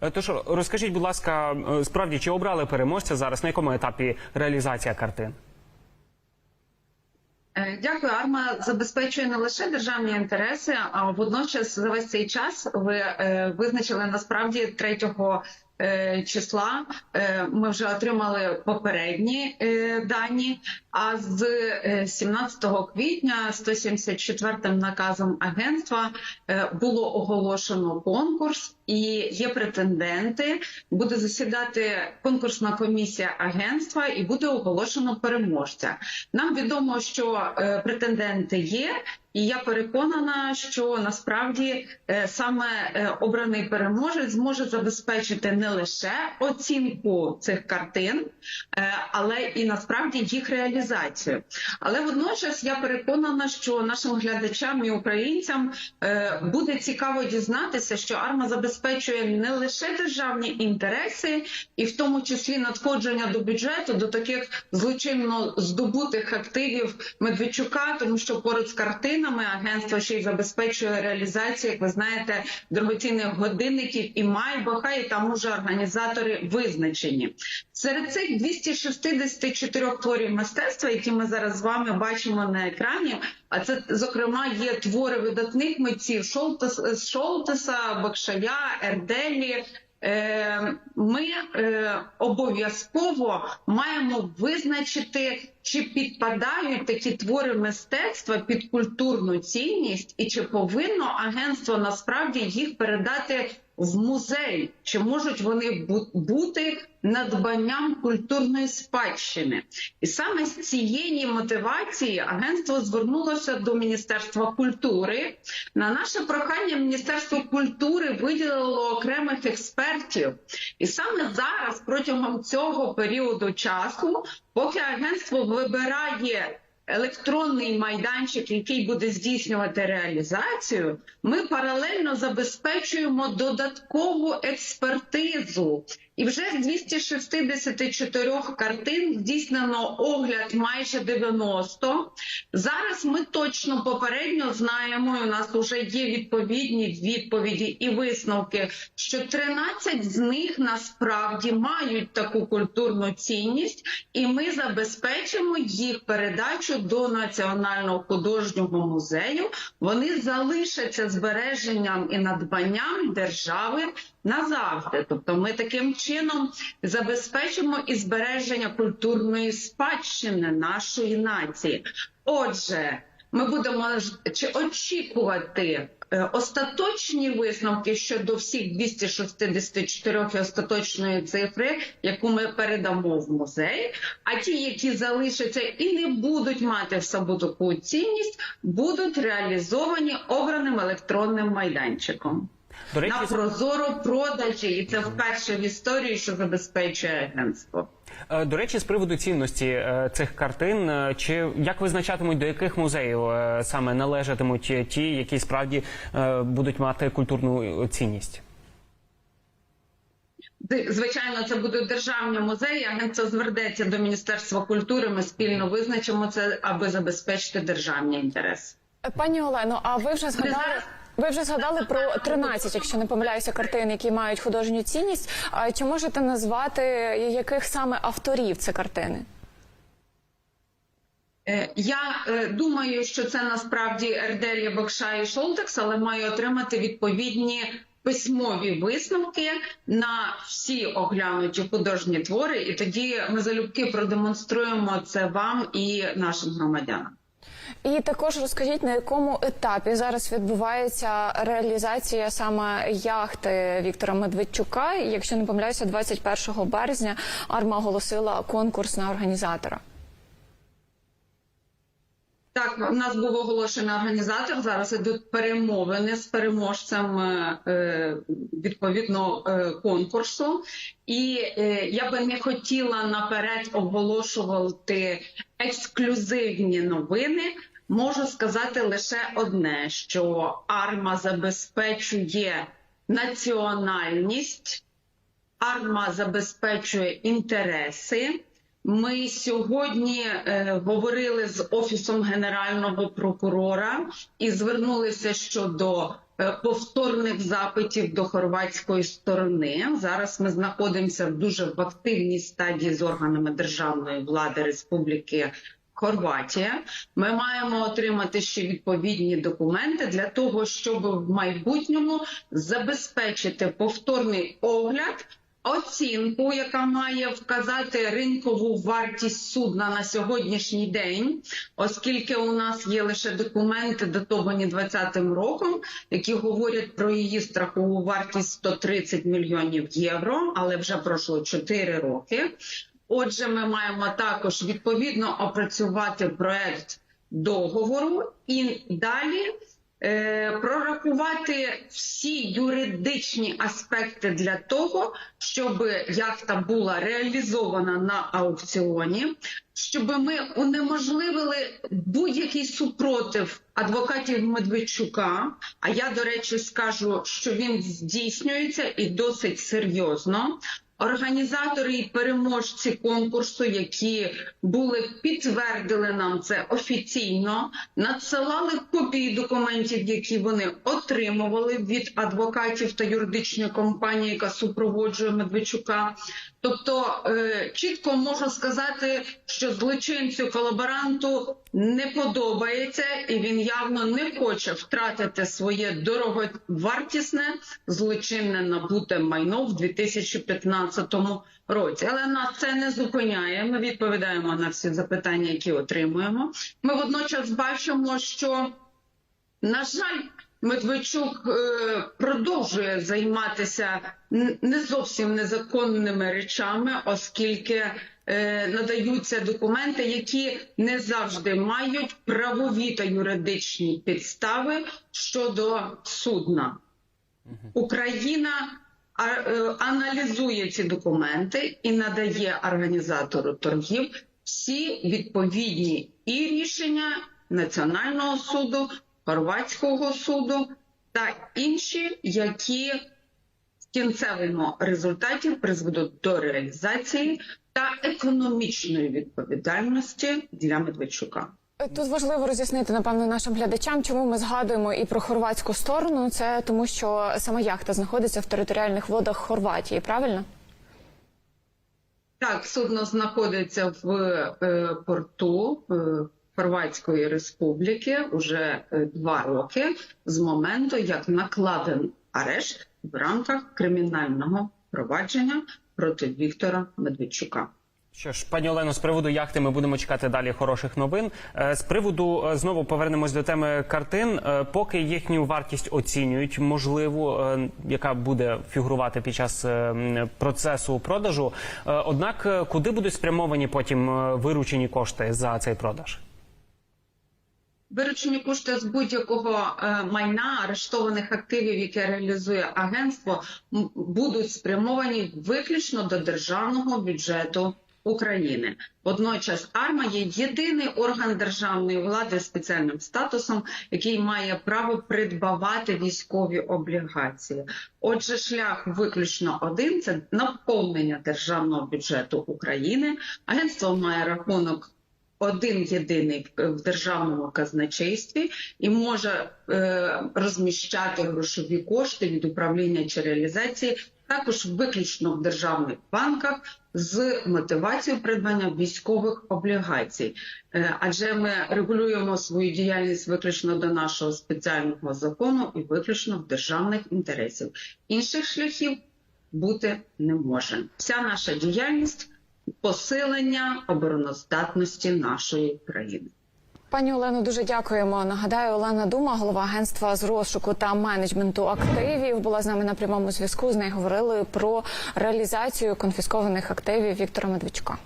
Е, Тож розкажіть, будь ласка, е, справді чи обрали переможця зараз? На якому етапі реалізація картин? Е, Дякую. Арма забезпечує не лише державні інтереси, а водночас за весь цей час ви визначили насправді 3 е, числа. е, Ми вже отримали попередні е, дані. А з е, 17 квітня 174 наказом агентства е, було оголошено конкурс, і є претенденти. Буде засідати конкурсна комісія агентства, і буде оголошено переможця. Нам відомо, що е, претенденти є, і я переконана, що насправді е, саме е, обраний переможець зможе забезпечити не лише оцінку цих картин, е, але і насправді їх реалізацію. Але водночас я переконана, що нашим глядачам і українцям е, буде цікаво дізнатися, що арма забезпечує не лише державні інтереси, і в тому числі надходження до бюджету до таких злочинно здобутих активів Медведчука, тому що поруч з картинами агентство ще й забезпечує реалізацію, як ви знаєте, дорогоцінних годинників і майбаха, і там уже організатори визначені. Серед цих 264 творів мистецтва, які ми зараз з вами бачимо на екрані. А це зокрема є твори видатних митців Шолтес, Шолтеса, Бакшая, Ерделі. Е, Ми е, обов'язково маємо визначити, чи підпадають такі твори мистецтва під культурну цінність, і чи повинно агентство насправді їх передати в музей, чи можуть вони бути надбанням культурної спадщини. І саме з цієї мотивації агентство звернулося до Міністерства культури. На наше прохання Міністерство культури виділило окремих експертів. І саме зараз, протягом цього періоду часу, поки агентство вибирає електронний майданчик, який буде здійснювати реалізацію, ми паралельно забезпечуємо додаткову експертизу. І вже з 264 картин здійснено огляд майже 90. Зараз ми точно попередньо знаємо, у нас вже є відповідні відповіді і висновки, що 13 з них насправді мають таку культурну цінність, і ми забезпечимо їх передачу до Національного художнього музею. Вони залишаться збереженням і надбанням держави назавжди. Тобто, ми таким чином забезпечимо і збереження культурної спадщини нашої нації. Отже, ми будемо чи очікувати е, остаточні висновки щодо всіх 264 і остаточної цифри, яку ми передамо в музей. А ті, які залишаться і не будуть мати в собі таку цінність, будуть реалізовані обраним електронним майданчиком. До речі, На прозоро продажі, і це вперше в історії, що забезпечує агентство. е, до речі, з приводу цінності е, цих картин, е, чи як визначатимуть до яких музеїв саме належатимуть ті, які справді будуть мати культурну цінність? Звичайно, це будуть державні музеї. Агентство звернеться до Міністерства культури. Ми спільно визначимо це, аби забезпечити державні інтереси. Пані Олено, а ви вже згадали? Ви вже згадали про 13, якщо не помиляюся, картин, які мають художню цінність. А Чи можете назвати яких саме авторів це картини? Е, Я е, думаю, що це насправді Ерделі, Бокша і Шолтекс, але маю отримати відповідні письмові висновки на всі оглянуті художні твори, і тоді ми залюбки продемонструємо це вам і нашим громадянам. І також розкажіть, на якому етапі зараз відбувається реалізація саме яхти Віктора Медведчука. Якщо не помиляюся, 21 березня арма оголосила конкурс на організатора. Так, у нас був оголошений організатор. Зараз ідуть перемовини з переможцем е, е, відповідно е, конкурсу. І я би не хотіла наперед оголошувати ексклюзивні новини. Можу сказати лише одне: що арма забезпечує національність, арма забезпечує інтереси. Ми сьогодні е, говорили з офісом генерального прокурора і звернулися щодо е, повторних запитів до хорватської сторони. Зараз ми знаходимося в дуже в активній стадії з органами державної влади Республіки. Хорватія, ми маємо отримати ще відповідні документи для того, щоб в майбутньому забезпечити повторний огляд, оцінку, яка має вказати ринкову вартість судна на сьогоднішній день, оскільки у нас є лише документи, датовані 2020 роком, які говорять про її страхову вартість 130 мільйонів євро, але вже пройшло 4 роки. Отже, ми маємо також відповідно опрацювати проект договору і далі е, прорахувати всі юридичні аспекти для того, щоб яхта була реалізована на аукціоні, щоб ми унеможливили будь-який супротив адвокатів Медведчука. А я, до речі, скажу, що він здійснюється і досить серйозно. Організатори і переможці конкурсу, які були підтвердили нам це офіційно, надсилали копії документів, які вони отримували від адвокатів та юридичної компанії, яка супроводжує Медведчука. Тобто е, чітко можу сказати, що злочинцю колаборанту не подобається, і він явно не хоче втратити своє дороговартісне злочинне набуте майно в 2015 році. Але нас це не зупиняє. Ми відповідаємо на всі запитання, які отримуємо. Ми водночас бачимо, що на жаль, Медведчук е, продовжує займатися не зовсім незаконними речами, оскільки е, надаються документи, які не завжди мають правові та юридичні підстави щодо судна. Україна е, аналізує ці документи і надає організатору торгів всі відповідні і рішення Національного суду, Хорватського суду та інші, які в кінцевому результаті призведуть до реалізації та економічної відповідальності для Медведчука. Тут важливо роз'яснити напевно нашим глядачам, чому ми згадуємо і про хорватську сторону. Це тому, що сама яхта знаходиться в територіальних водах Хорватії. Правильно? Так, судно знаходиться в е, порту е, Хорватської Республіки уже е, два роки з моменту, як накладен арешт в рамках кримінального провадження проти Віктора Медведчука. Що ж, пані Олено, з приводу яхти ми будемо чекати далі хороших новин. Е, З приводу е, знову повернемось до теми картин. Поки їхню вартість оцінюють, можливо, яка буде фігурувати під час процесу продажу. Однак, куди будуть спрямовані потім виручені кошти за цей продаж? Виручені кошти з будь-якого е, майна арештованих активів, яке реалізує агентство, будуть спрямовані виключно до державного бюджету України. Водночас АРМА є єдиний орган державної влади з спеціальним статусом, який має право придбавати військові облігації. Отже, шлях виключно один це наповнення державного бюджету України. Агентство має рахунок один єдиний в державному казначействі і може е, розміщати грошові кошти від управління чи реалізації також виключно в державних банках з мотивацією придбання військових облігацій. Е, адже ми регулюємо свою діяльність виключно до нашого спеціального закону і виключно в державних інтересів. Інших шляхів бути не може. Вся наша діяльність посилення обороноздатності нашої країни. Пані Олено, дуже дякуємо. Нагадаю, Олена Дума, голова агентства з розшуку та менеджменту активів, була з нами на прямому зв'язку. З нею говорили про реалізацію конфіскованих активів Віктора Медведчука.